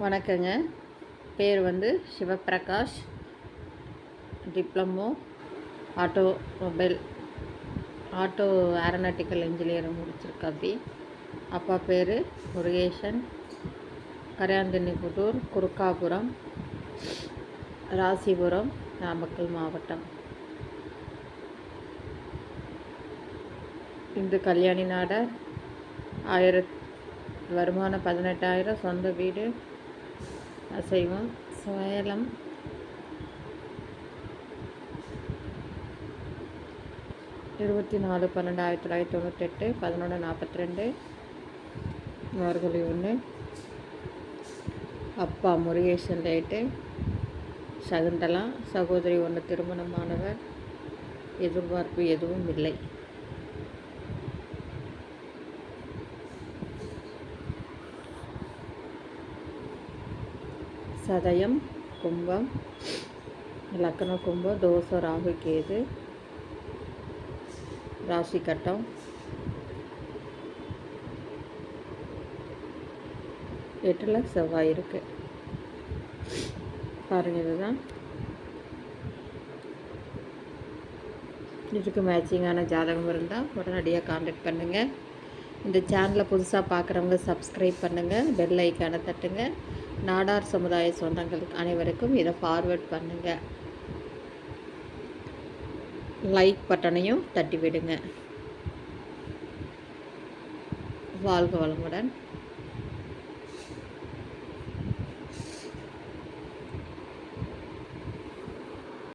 வணக்கங்க. பேர் வந்து Sivaprakash. Diploma automobile auto aeronautical engineer முடிச்சிருக்காப்பி அப்பா பேர் முருகேசன். கரையாந்தண்ணிப்புதூர் குறுக்காபுரம் ராசிபுரம் நாமக்கல் மாவட்டம். இந்து கல்யாணி நாடார் ஆயிரத் வருமானம் பதினெட்டாயிரம் சொந்த வீடு. அசைவம் சேலம் இருபத்தி நாலு பன்னெண்டு ஆயிரத்தி தொள்ளாயிரத்தி தொண்ணூற்றெட்டு பதினொன்று நாற்பத்தி ரெண்டு மார்கழி ஒன்று. அப்பா முருகேசன் லேட்டு சகுந்தலா சகோதரி ஒன்று திருமணமானவர். எதிர்பார்ப்பு எதுவும் இல்லை. சதயம் கும்பம் லக்ன கும்பம் தோசை ராகு கேது ராசி கட்டம். எட்டில் செவ்வாய் இருக்கு. பாருங்கள் இதுதான். இதுக்கு மேட்சிங்கான ஜாதகம் இருந்தால் உடனடியாக காண்டாக்ட் பண்ணுங்கள் இந்த சேனலை புதுசாக பார்க்குறவங்க சப்ஸ்கிரைப் பண்ணுங்கள் பெல் ஐக்கானை தட்டுங்க. நாடார் சமுதாய சொந்தங்களுக்கு அனைவருக்கும் இதை ஃபார்வேர்ட் பண்ணுங்கள் லைக் பட்டனையும் தட்டி விடுங்க வாழ்க வளமுடன்.